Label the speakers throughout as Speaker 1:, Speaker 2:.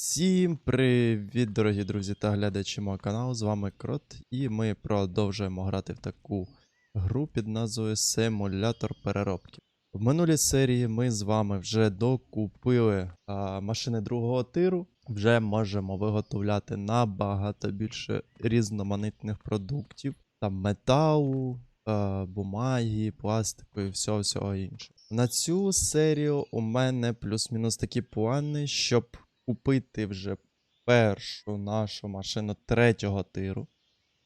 Speaker 1: Всім привіт, дорогі друзі та глядачі мого каналу. З вами Крот, і ми продовжуємо грати в таку гру під назвою Симулятор переробки. В минулій серії ми з вами вже докупили а, машини другого тиру. Вже можемо виготовляти набагато більше різноманітних продуктів, там металу, е, бумаги, пластику і всього всього іншого. На цю серію у мене плюс-мінус такі плани, щоб купити вже першу нашу машину третього тиру.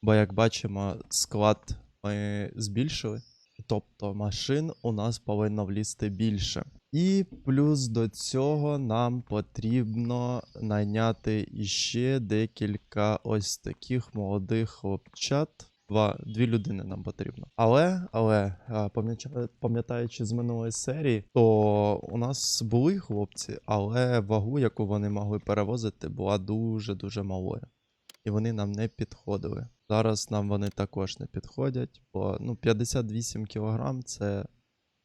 Speaker 1: Бо, як бачимо, склад ми збільшили. Тобто машин у нас повинно влізти більше. І плюс до цього нам потрібно найняти іще декілька ось таких молодих хлопчат. Два, дві людини нам потрібно. Але, але пам'ятаючи з минулої серії, то у нас були хлопці, але вагу, яку вони могли перевозити, була дуже-дуже малою. І вони нам не підходили. Зараз нам вони також не підходять, бо ну, 58 кг це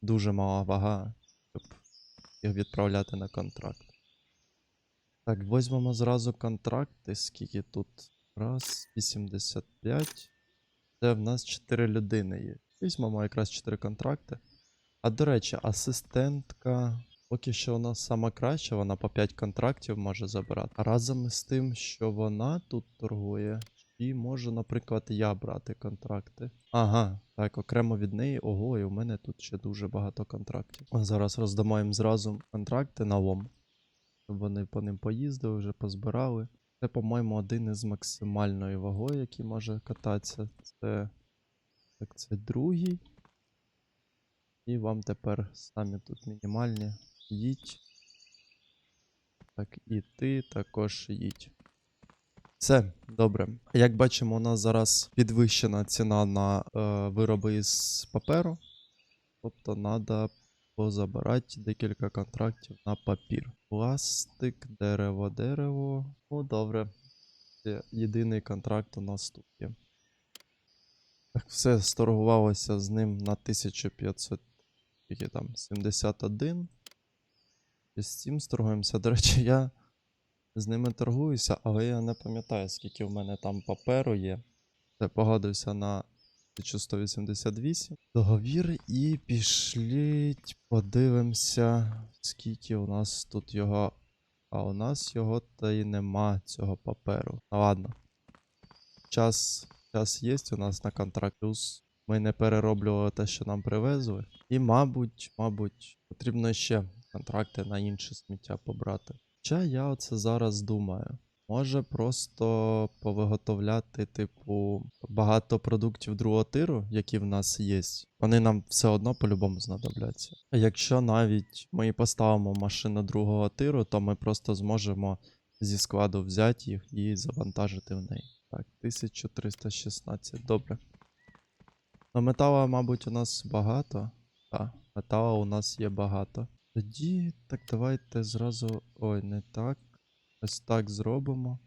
Speaker 1: дуже мала вага, щоб їх відправляти на контракт. Так, візьмемо зразу контракти. Скільки тут? Раз, 85. Це в нас 4 людини є. Візьмемо якраз 4 контракти. А до речі, асистентка поки що нас сама краща, вона по 5 контрактів може забирати. А разом із тим, що вона тут торгує, і можу, наприклад, я брати контракти. Ага, так, окремо від неї. Ого, і у мене тут ще дуже багато контрактів. Зараз роздамо їм зразу контракти на лом. Щоб вони по ним поїздили, вже позбирали. Це, по-моєму, один із максимальною вагою, який може кататися. Це. Так, це другий. І вам тепер самі тут мінімальні. Їдь. Так, і ти також їдь. Все, добре. Як бачимо, у нас зараз підвищена ціна на е, вироби із паперу. Тобто треба позабирати декілька контрактів на папір. Пластик, дерево, дерево. Ну, добре. Це єдиний контракт у нас тут є. Так, все сторгувалося з ним на 1500. Скільки там? 71. І з цим сторгуємося. До речі, я з ними торгуюся, але я не пам'ятаю, скільки в мене там паперу є. Це погодився на 1188. Договір і пішліть, подивимося, скільки у нас тут його. А у нас його та й нема цього паперу. Ну ладно. Час, час є у нас на контракт. Плюс ми не перероблювали те, що нам привезли. І, мабуть, мабуть, потрібно ще контракти на інше сміття побрати. Хоча я оце зараз думаю. Може просто повиготовляти, типу, багато продуктів другого тиру, які в нас є. Вони нам все одно по-любому знадобляться. Якщо навіть ми і поставимо машину другого тиру, то ми просто зможемо зі складу взяти їх і завантажити в неї. Так, 1316, добре. Ну, метала, мабуть, у нас багато. Так, метала у нас є багато. Тоді, так, давайте зразу. Ой, не так. Ось так зробимо.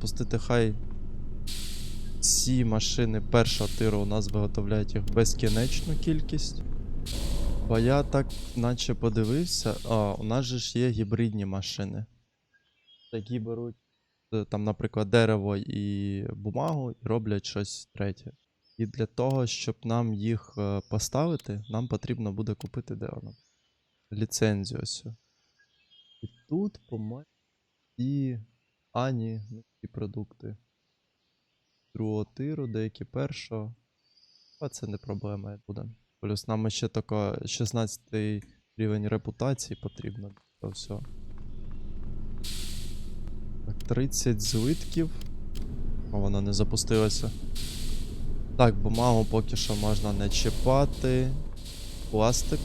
Speaker 1: Пустити хай ці машини першого тиру у нас виготовляють їх безкінечну кількість. Бо я так наче подивився. А, у нас же ж є гібридні машини. Які беруть е, там, наприклад, дерево і бумагу і роблять щось третє. І для того, щоб нам їх е, поставити, нам потрібно буде купити де воно? Ліцензію ось. І тут, по-моєму, і ані ну, продукти. Другого тиру, деякі першого. А це не проблема буде. Плюс нам ще тако 16 рівень репутації потрібно для всього. Так, 30 злитків. О, воно не запустилося. Так, бумагу поки що можна не чіпати. Пластик.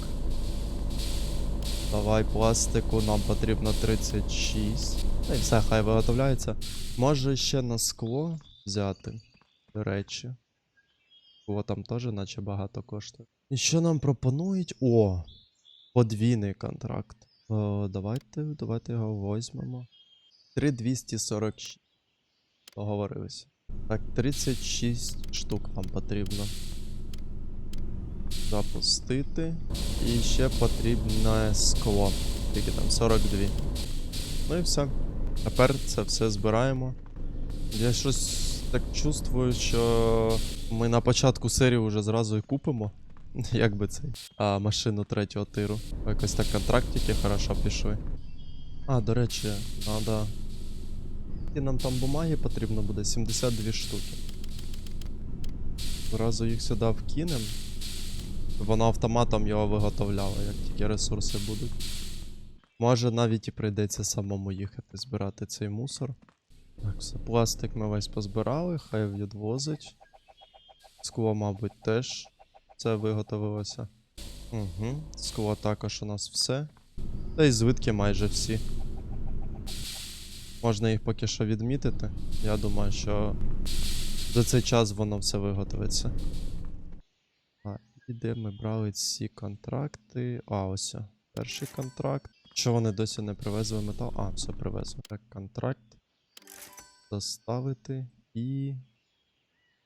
Speaker 1: Давай пластику, нам потрібно 36. Ну і все, хай виготовляється. Може ще на скло взяти, до речі. Скло там теж наче багато коштує. І що нам пропонують? О! Подвійний контракт. О, давайте, давайте його візьмемо. 3246. Договорилися. Так, 36 штук нам потрібно. Запустити. І ще потрібне скло. Скільки там? 42. Ну і все. Тепер це все збираємо. Я щось так чувствую, що ми на початку серії вже зразу і купимо. Як би цей. А, машину третього тиру. Якось так контрактики хорошо пішли. А, до речі, надо. І нам там бумаги потрібно буде 72 штуки. Зразу їх сюди вкинем. Воно автоматом його виготовляло, як тільки ресурси будуть. Може навіть і прийдеться самому їхати збирати цей мусор. Так, все, пластик ми весь позбирали, хай відвозить. Скло, мабуть, теж це виготовилося. Угу. Скло також у нас все. Та й звідки майже всі. Можна їх поки що відмітити. Я думаю, що за цей час воно все виготовиться. І де ми брали ці контракти? А, ось. Перший контракт. Що вони досі не привезли метал? А, все привезли. Так, контракт. Доставити і.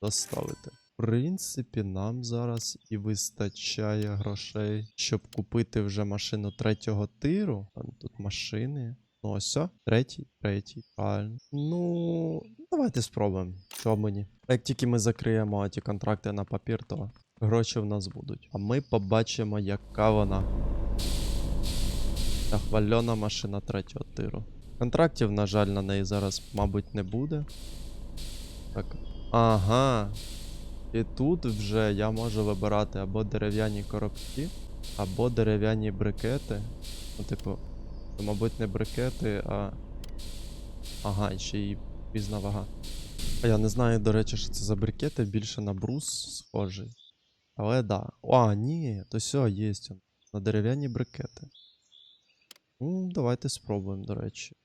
Speaker 1: Доставити. В принципі, нам зараз і вистачає грошей, щоб купити вже машину третього тиру. Там тут машини. Ну ось, третій, третій, правильно. Ну, давайте спробуємо. Що мені? Як тільки ми закриємо ті контракти на папір, то гроші в нас будуть. А ми побачимо, яка вона. Та хвальона машина третього тиру. Контрактів, на жаль, на неї зараз, мабуть, не буде. Так. Ага. І тут вже я можу вибирати або дерев'яні коробки, або дерев'яні брикети. Ну, типу, це, мабуть, не брикети, а. Ага, ще й різна вага. А я не знаю, до речі, що це за брикети, більше на брус схожий. Але да. А, ні, то все, є. На дерев'яні брикети. Ну, давайте спробуємо, до речі.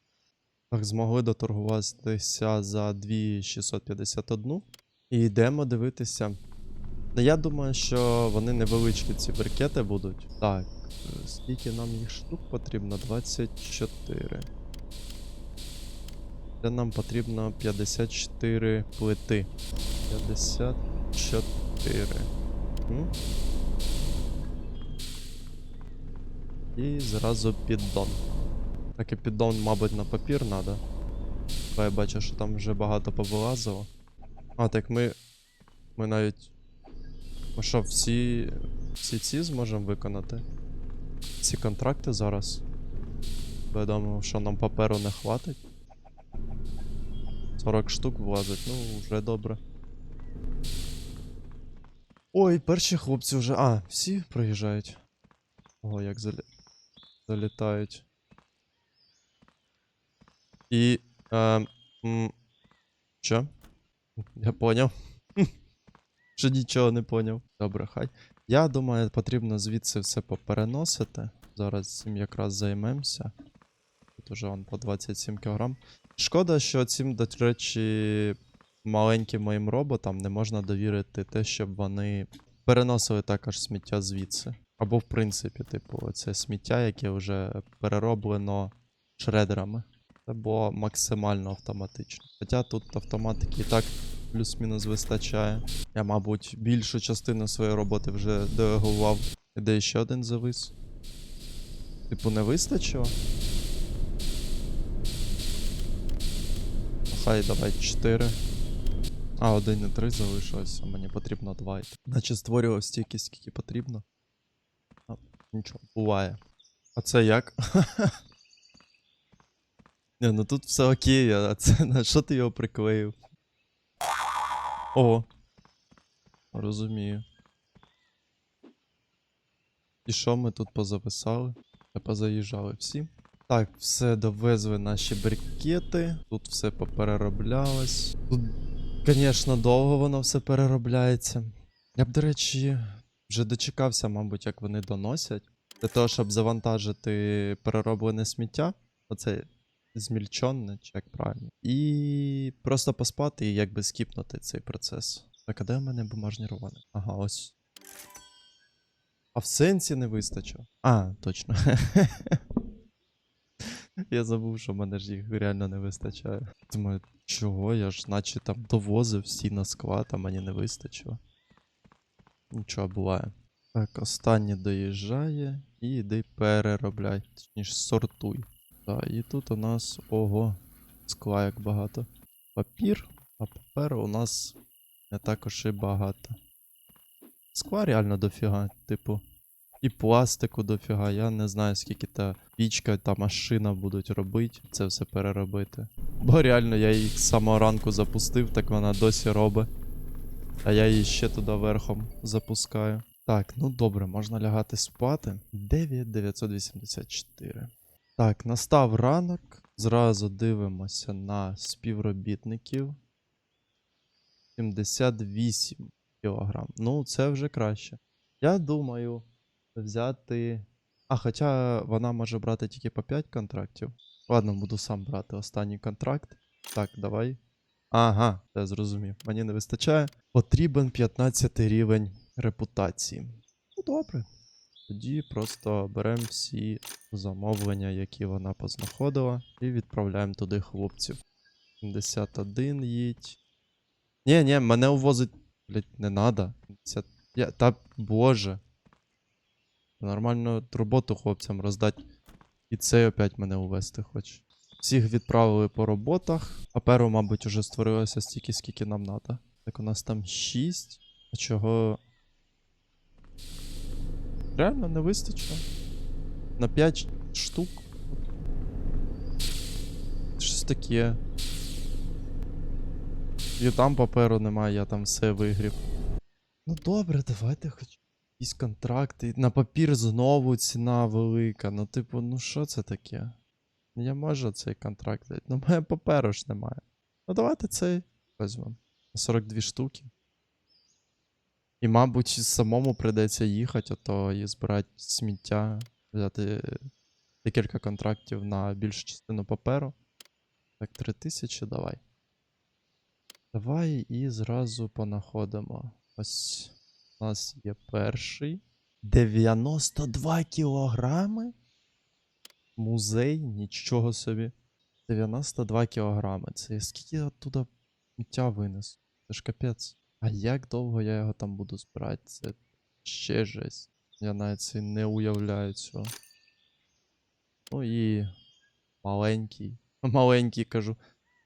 Speaker 1: Так, змогли доторгуватися за 2651. І йдемо дивитися. Я думаю, що вони невеличкі ці брикети будуть. Так, скільки нам їх штук потрібно? 24. Це нам потрібно 54 плити. 54. М? І зразу піддон. Так і піддон, мабуть, на папір треба. Бо я бачу, що там вже багато повилазило. А, так ми. Ми навіть. Ми що, всі. Всі ці зможемо виконати? Ці контракти зараз. Бо я думав, що нам паперу не хватить. 40 штук влазить, ну, вже добре. Ой, перші хлопці вже. А, всі проїжджають. Ого, як залі... залітають. І. Е, м? Я поняв. Ще нічого не поняв. Добре, хай. Я думаю, потрібно звідси все попереносити. Зараз цим якраз займемося. Тут уже он по 27 кг. Шкода, що цим, до речі, маленьким моїм роботам не можна довірити те, щоб вони переносили також сміття звідси. Або, в принципі, типу, це сміття, яке вже перероблено шредерами. Це максимально автоматично. Хоча тут автоматики і так плюс-мінус вистачає. Я, мабуть, більшу частину своєї роботи вже делегував. І Де ще один завис. Типу, не вистачило? Хай давай 4. А, 1 і 3 залишилось, а мені потрібно 2. Наче створював стільки, скільки потрібно. А, нічого, буває. А це як? Не, ну тут все окей, а це на що ти його приклеїв? О. Розумію. І що ми тут позависали? Та позаїжджали всі. Так, все довезли наші брикети. Тут все поперероблялось. Тут, звісно, довго воно все переробляється. Я б, до речі, вже дочекався, мабуть, як вони доносять. Для того, щоб завантажити перероблене сміття. Оце змільчонне, чи як правильно. І просто поспати і якби скіпнути цей процес. Так, а де в мене бумажні рулони? Ага, ось. А в сенсі не вистачило. А, точно. Я забув, що в мене ж їх реально не вистачає. Думаю, чого? Я ж наче там довозив всі на склад, а мені не вистачило. Нічого буває. Так, останнє доїжджає і йди переробляй. Точніше, сортуй. Так, і тут у нас. Ого. Скла як багато. Папір, а паперу у нас не також і багато. Скла реально дофіга, типу. І пластику дофіга. Я не знаю, скільки та пічка та машина будуть робити, це все переробити. Бо реально я їх з самого ранку запустив, так вона досі робить. А я її ще туди верхом запускаю. Так, ну добре, можна лягати спати. 9984. Так, настав ранок. Зразу дивимося на співробітників. 78 кілограм. Ну, це вже краще. Я думаю взяти. А, хоча вона може брати тільки по 5 контрактів. Ладно, буду сам брати останній контракт. Так, давай. Ага, я зрозумів. Мені не вистачає. Потрібен 15 рівень репутації. Ну, добре. Тоді просто беремо всі замовлення, які вона познаходила, і відправляємо туди хлопців. 71 їдь. Ні, ні, мене увозить. Блять, не надо. 50... Я... Та боже. Нормально роботу хлопцям роздать. І цей опять мене увести хоче. Всіх відправили по роботах. Паперу, мабуть, уже створилося стільки, скільки нам треба. Так, у нас там 6. А чого. Реально не вистачило. На 5 штук. Щось таке. І там паперу немає, я там все вигрів. Ну добре, давайте хоч якісь контракти. На папір знову ціна велика. Ну, типу, ну що це таке? Я можу цей контракт дати. Ну, моє паперу ж немає. Ну давайте цей візьмемо. 42 штуки. І, мабуть, самому прийдеться їхати, а то і збирати сміття, взяти декілька контрактів на більшу частину паперу. Так, 3000 давай. Давай і зразу понаходимо. Ось у нас є перший. 92 кілограми? Музей, нічого собі. 92 кілограми. Це скільки я туди сміття винесу? Це ж капець. А як довго я його там буду збирати? Це ще жесть. Я навіть це не уявляю цього. Ну і маленький. Маленький кажу.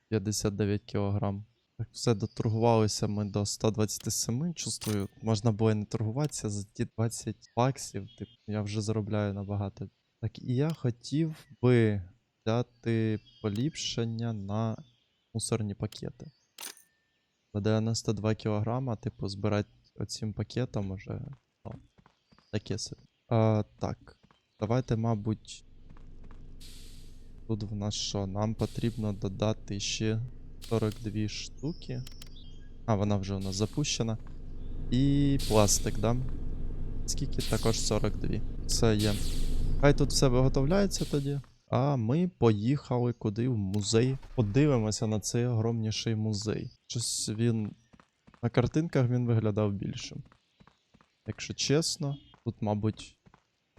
Speaker 1: 59 кілограм. Так, все доторгувалися ми до 127. Чувствую, можна було не торгуватися за ті 20 баксів. Типу, я вже заробляю набагато. Так, і я хотів би взяти поліпшення на мусорні пакети. За 92 кілограма, типу, збирати оцим пакетом уже. Ну, таке собі. А, так. Давайте, мабуть. Тут в нас що? Нам потрібно додати ще 42 штуки. А, вона вже у нас запущена. І пластик, да? Скільки також 42. Це є. Хай тут все виготовляється тоді. А ми поїхали куди в музей. Подивимося на цей огромніший музей. Щось він. На картинках він виглядав більшим. Якщо чесно, тут, мабуть,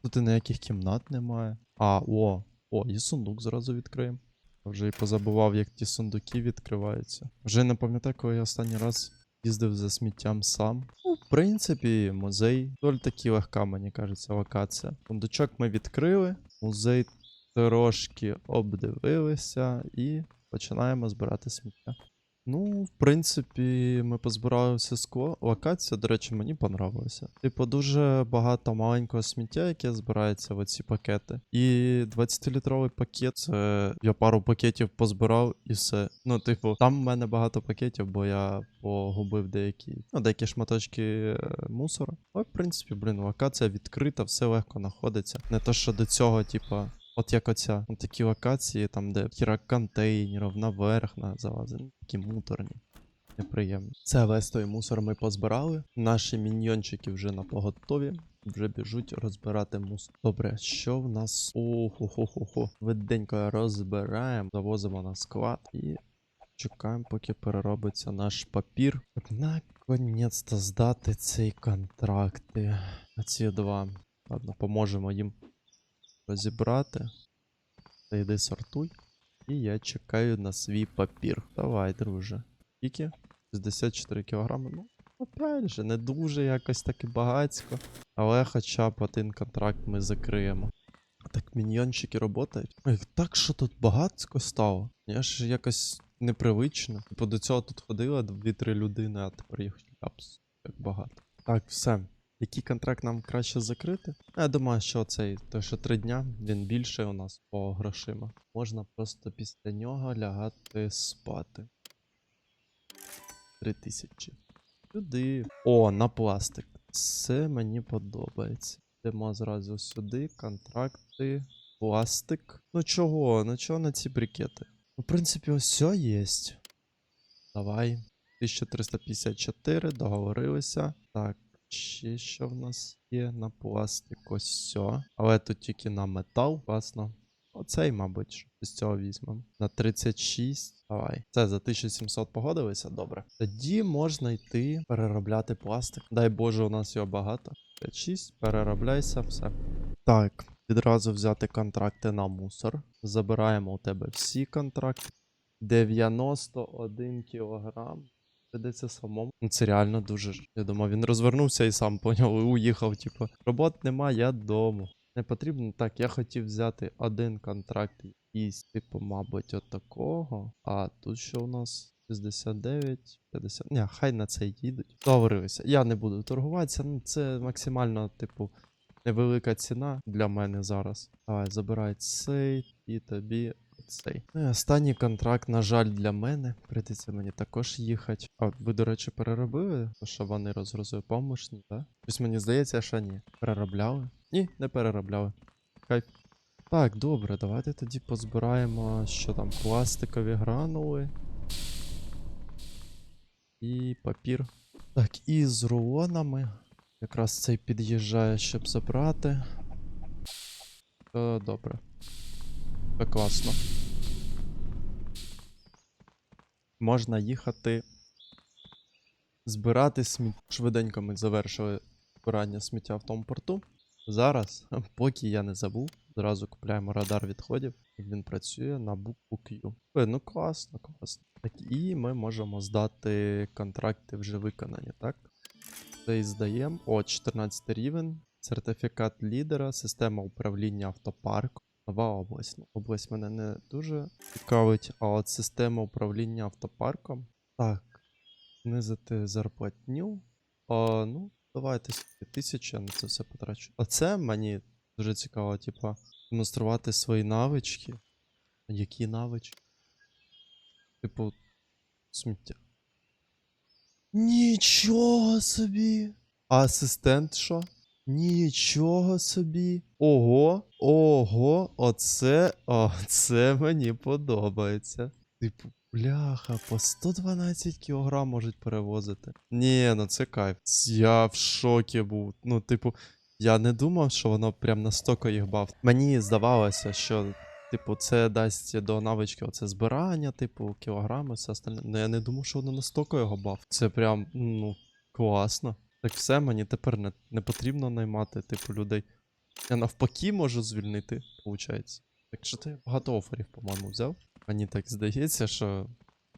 Speaker 1: тут і ніяких кімнат немає. А, о, о, і сундук зразу відкриємо. Вже і позабував, як ті сундуки відкриваються. Вже не пам'ятаю, коли я останній раз їздив за сміттям сам. Ну, в принципі, музей Доль таки легка, мені кажеться, локація. Сундучок ми відкрили, музей трошки обдивилися і починаємо збирати сміття. Ну, в принципі, ми позбирали все скло. Локація, до речі, мені понравилася. Типу, дуже багато маленького сміття, яке збирається в оці пакети. І 20-літровий пакет, це я пару пакетів позбирав і все. Ну, типу, там в мене багато пакетів, бо я погубив деякі, ну, деякі шматочки е, мусору. Але, в принципі, блін, локація відкрита, все легко знаходиться. Не то, що до цього, типу, От як оця, от такі локації, там, де кіра контейнерів, наверх на залазить, ну, такі муторні. Неприємно. Це весь той мусор ми позбирали. Наші міньйончики вже на поготові. Вже біжуть розбирати мусор. Добре, що в нас? Охо-хо-хо-хо. Виденько розбираємо, завозимо на склад і чекаємо, поки переробиться наш папір. Наконець-то здати цей контракт. Ці два. Ладно, поможемо їм розібрати. Та йди сортуй. І я чекаю на свій папір. Давай, друже. Скільки? 64 кілограми. Ну, опять же, не дуже якось таки багацько. Але хоча б один контракт ми закриємо. Так міньйончики работають. Ой, так що тут багатсько стало. Я ж якось непривично. Типу до цього тут ходило 2-3 людини, а тепер їх апс як багато. Так, все. Який контракт нам краще закрити? Я думаю, що цей, той, що 3 дня, він більший у нас по грошима. Можна просто після нього лягати спати. 3000. Сюди. О, на пластик. Це мені подобається. Йдемо зразу сюди, контракти, пластик. Ну чого? Ну чого на ці брикети? Ну, в принципі, ось все є. Давай. 1354, договорилися. Так, ще що в нас є на пластик, ось все. Але тут тільки на метал, класно. Оцей, мабуть, з цього візьмемо. На 36. Давай. Це за 1700 погодилися? Добре. Тоді можна йти переробляти пластик. Дай Боже, у нас його багато. 56, переробляйся, все. Так, відразу взяти контракти на мусор. Забираємо у тебе всі контракти. 91 кілограм. Придеться самому. Ну, це реально дуже. Я думав, він розвернувся і сам поняв, і уїхав. Типу, робот нема, я дому. Не потрібно. Так, я хотів взяти один контракт із, типу, мабуть, от такого. А тут що у нас? 69, 50. Ні, хай на це їдуть. Договорилися. Я не буду торгуватися. Ну, це максимально, типу, невелика ціна для мене зараз. Давай, забирай цей і тобі цей. Ну останній контракт, на жаль, для мене. Прийдеться мені також їхати. А ви, до речі, переробили, що вони розгрузили помощні, так? Щось мені здається, що ні. Переробляли? Ні, не переробляли. Хай. Так, добре, давайте тоді позбираємо, що там, пластикові гранули. І папір. Так, і з рулонами. Якраз цей під'їжджає, щоб забрати. Е, добре. Це класно. Можна їхати. Збирати сміття. Швиденько ми завершили збирання сміття в тому порту. Зараз, поки я не забув, зразу купляємо радар відходів. Він працює на букву Q. Ой, ну класно, класно. Так, і ми можемо здати контракти вже виконані, так? Це і здаємо. О, 14 рівень. Сертифікат лідера, система управління автопарком. Нова область. Ну, область мене не дуже цікавить, а от система управління автопарком. Так. Знизити зарплатню. А, ну, давайте я на це все потрачу. Оце мені дуже цікаво, типа, демонструвати свої навички. Які навички? Типу, сміття. Нічого собі. А асистент що? Нічого собі. Ого, ого, оце, оце мені подобається. Типу, бляха, по 112 кг можуть перевозити. Ні, ну це кайф. Я в шокі був. Ну, типу, я не думав, що воно прям настільки їх бав. Мені здавалося, що, типу, це дасть до навички оце збирання, типу, кілограми, все остальне. Ну я не думав, що воно настільки його бав. Це прям, ну, класно. Так все, мені тепер не, не потрібно наймати, типу, людей. Я навпаки можу звільнити, виходить. Так що ти багато оферів, по-моєму, взяв. Мені так здається, що.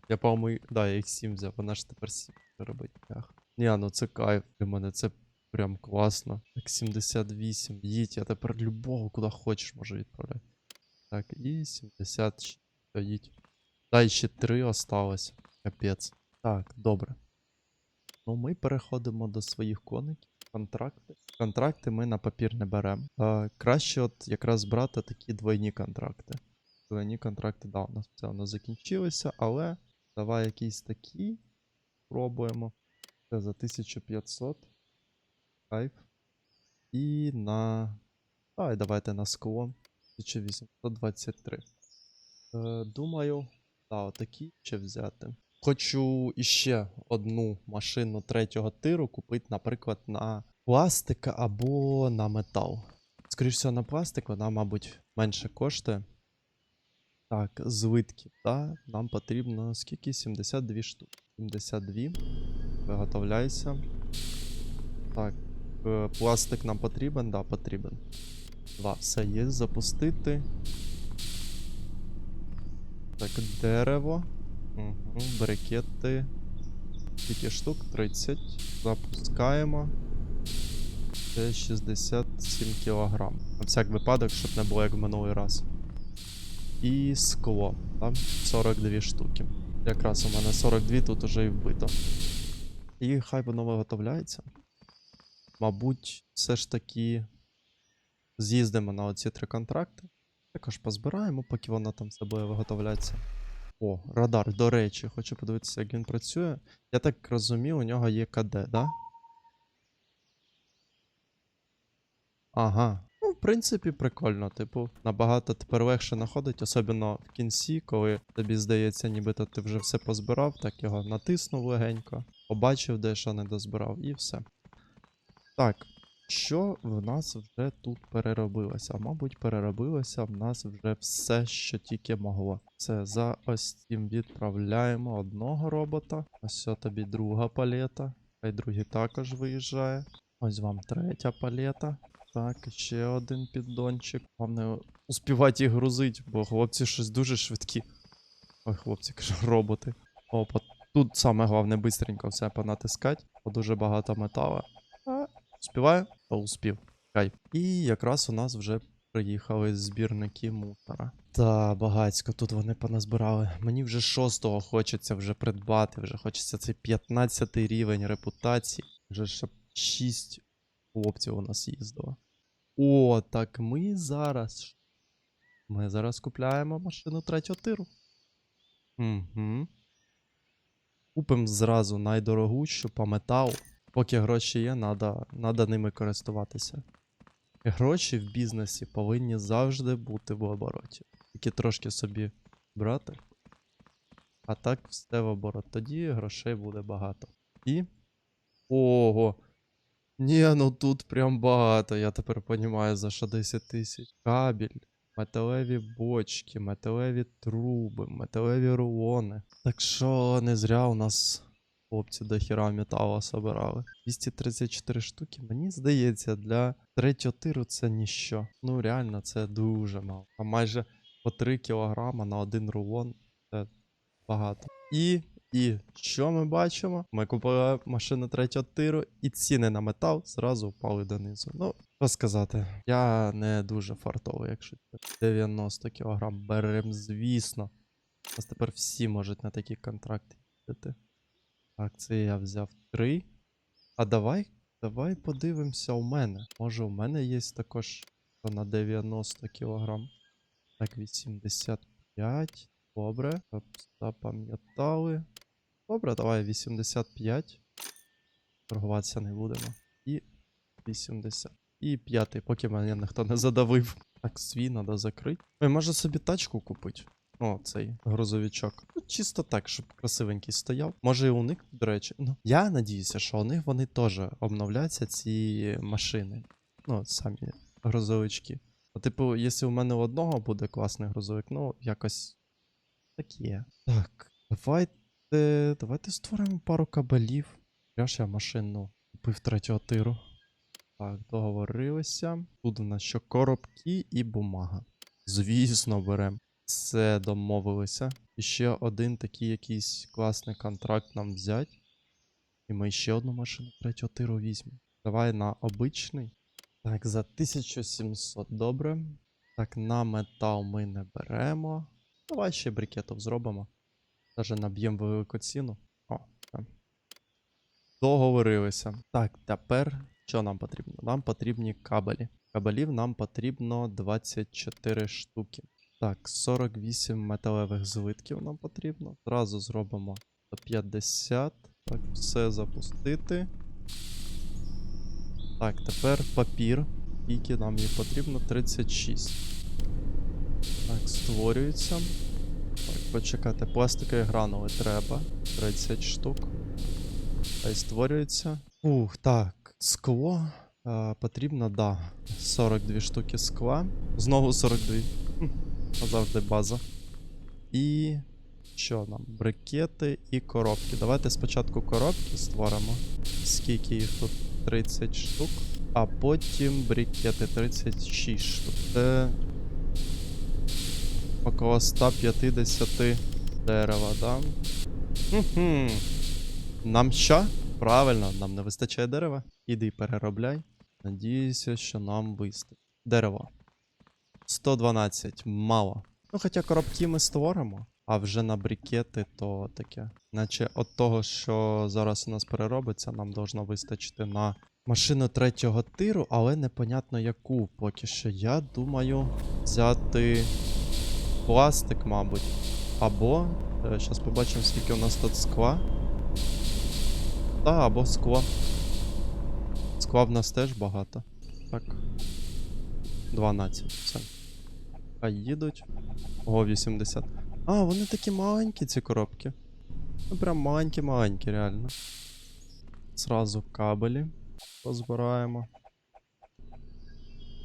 Speaker 1: Я, по-моєму, і- да, я їх 7 взяв, вона ж тепер 7 робить. Ах. Ні, ну це кайф для мене, це прям класно. Так, 78. Їдь, я тепер любого куди хочеш можу відправляти. Так, і 76. Їдь. Та ще 3 осталось. Капець. Так, добре. Ну, ми переходимо до своїх коників. Контракти. Контракти ми на папір не беремо. А, краще, от якраз брати такі двойні контракти. Двойні контракти, да, у нас це воно закінчилося, але давай якісь такі пробуємо. Це за 1500. Кайф. І на. Давай, давайте на скло. 1823. Е, думаю, да, отакі ще взяти. Хочу іще одну машину третього тиру купити, наприклад, на пластика або на метал. Скоріше всього, на пластик вона, мабуть, менше коштує. Так, злитки, да, нам потрібно скільки? 72 штуки. 72. Виготовляйся. Так, е, пластик нам потрібен, да, потрібен. Два, все є, запустити. Так, дерево. Угу, брикети. Скільки штук? 30. Запускаємо. Це 67 кг. На всяк випадок, щоб не було як в минулий раз. І скло. Там 42 штуки. Якраз у мене 42 тут уже і вбито. І хай воно виготовляється. Мабуть, все ж таки з'їздимо на оці три контракти. Також позбираємо, поки воно там все буде виготовлятися. О, радар, до речі, хочу подивитися, як він працює. Я так розумію, у нього є КД, да? Ага. Ну, в принципі, прикольно. Типу, набагато тепер легше знаходить, особливо в кінці, коли тобі здається, нібито ти вже все позбирав, так його натиснув легенько, побачив, де що не дозбирав, і все. Так, що в нас вже тут переробилося? Мабуть, переробилося в нас вже все, що тільки могло. Це за ось цим відправляємо одного робота. Ось тобі друга палета. Хай другий також виїжджає. Ось вам третя палета. Так, ще один піддончик. Головне успівати їх грузити, бо хлопці щось дуже швидкі. Ой, хлопці, кажу, роботи. Опа, тут саме головне бистренько все понатискати, бо дуже багато металу. Успіваю? Успів. Кай. І якраз у нас вже приїхали збірники мусора. Та, багацько, тут вони поназбирали. Мені вже шостого хочеться вже придбати, вже хочеться цей 15 рівень репутації. Вже щоб 6 хлопців у нас їздило. О, так ми зараз. Ми зараз купляємо машину третього тиру. Угу. Купимо зразу найдорогущу по металу. Поки гроші є, надо, надо ними користуватися. Гроші в бізнесі повинні завжди бути в обороті. Тільки трошки собі брати. А так все в оборот. Тоді грошей буде багато. І. Ого! Ні, ну тут прям багато. Я тепер розумію, за що 10 тисяч. Кабель, металеві бочки, металеві труби, металеві рулони. Так що не зря у нас хлопці до хіра металу собирали. 234 штуки, мені здається, для третього тиру це ніщо. Ну реально, це дуже мало. А майже по 3 кілограма на один рулон це багато. І і що ми бачимо? Ми купили машину третього тиру, і ціни на метал зразу впали донизу. Ну, що сказати, я не дуже фартовий, якщо чесно. 90 кг берем, звісно. У нас тепер всі можуть на такі контракти їздити. Так, це я взяв 3. А давай, давай подивимося у мене. Може, у мене є також на 90 кг. Так, 85. Добре. Запам'ятали. Добре, давай 85. Торгуватися не будемо. І 80. І п'ятий, поки мене ніхто не задавив. Так, свій треба закрити. Ой, може собі тачку купити? О, цей грузовичок. Ну, чисто так, щоб красивенький стояв. Може і у них, до речі. Ну, я надіюся, що у них вони теж обновляться, ці машини. Ну, самі грузовички. Ну, типу, якщо у мене у одного буде класний грузовик, ну, якось таке. Так, давайте. Давайте створимо пару кабелів. Я ж я машину купив третього тиру. Так, договорилися. Тут у нас що коробки і бумага. Звісно, беремо. Це домовилися. І ще один такий якийсь класний контракт нам взять. І ми ще одну машину третього тиру візьмемо. Давай на обичний. Так, за 1700, добре. Так, на метал ми не беремо. Давай ще брикетов зробимо. Даже наб'ємо велику ціну. О, так. Договорилися. Так, тепер що нам потрібно? Нам потрібні кабелі. Кабелів нам потрібно 24 штуки. Так, 48 металевих злитків нам потрібно. Зразу зробимо 150. Так, все запустити. Так, тепер папір. Скільки нам їх потрібно? 36. Так, створюється. Так, почекайте, пластикові гранули треба. 30 штук. Хай створюється. Ух, так. Скло. А, потрібно, да. 42 штуки скла. Знову 42. Завжди база. І. Що нам? Брикети і коробки. Давайте спочатку коробки створимо. Скільки їх тут? 30 штук. А потім брикети 36 штук. Це около 150 дерева, да? Хм-хм. Нам що? Правильно, нам не вистачає дерева. Іди переробляй. Надіюся, що нам вистачить. Дерево. 112. Мало. Ну, хоча коробки ми створимо, а вже на брикети то таке. Наче от того, що зараз у нас переробиться, нам должно вистачити на машину третього тиру, але непонятно яку поки що. Я думаю взяти пластик, мабуть. Або. Зараз побачимо, скільки у нас тут скла. Та, або скло. Скла в нас теж багато. Так. 12. Все. Хай їдуть. Ого, 80. А, вони такі маленькі, ці коробки. Ну, прям маленькі-маленькі, реально. Зразу кабелі позбираємо.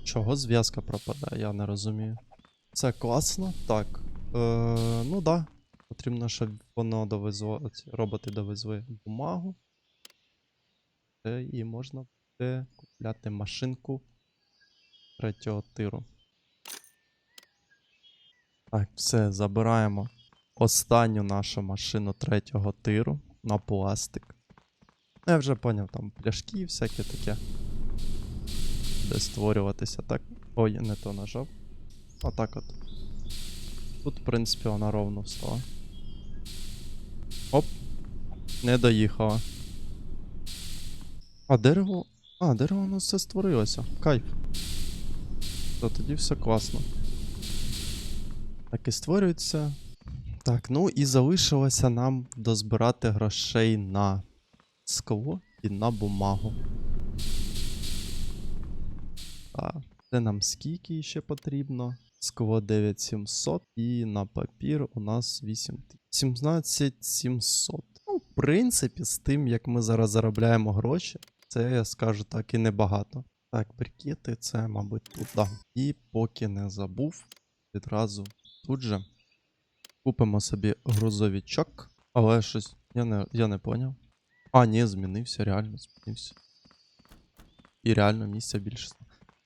Speaker 1: Чого зв'язка пропадає, я не розумію. Це класно. Так. Е, ну да. Потрібно, щоб воно довезло. роботи довезли бумагу. Е, і можна буде купляти машинку третього тиру. Так, все, забираємо останню нашу машину третього тиру на пластик. Я вже поняв, там пляшки і всяке таке. Де створюватися, так? Ой, не то нажав. Отак от. Тут, в принципі, вона ровно встала. Оп. Не доїхала. А дерево. А, дерево у нас все створилося. Кайф. То тоді все класно. Так і створюється. Так, ну і залишилося нам дозбирати грошей на скло і на бумагу. Так, це нам скільки ще потрібно? Скло 9700 і на папір у нас 8 17700. Ну, в принципі, з тим, як ми зараз заробляємо гроші, це я скажу так і небагато. Так, брикети, це, мабуть, тут. І поки не забув, відразу тут же купимо собі грузовичок. Але щось. Я не, я не поняв. А, ні, змінився, реально змінився. І реально місця більше.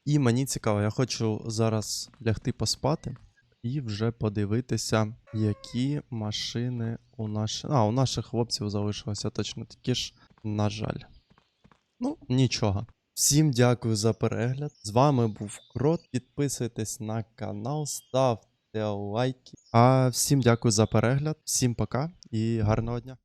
Speaker 1: І мені цікаво, я хочу зараз лягти поспати і вже подивитися, які машини у наших. А, у наших хлопців залишилося точно такі ж, на жаль. Ну, нічого. Всім дякую за перегляд. З вами був Крот. Підписуйтесь на канал, ставте лайки. А всім дякую за перегляд, всім пока і гарного дня.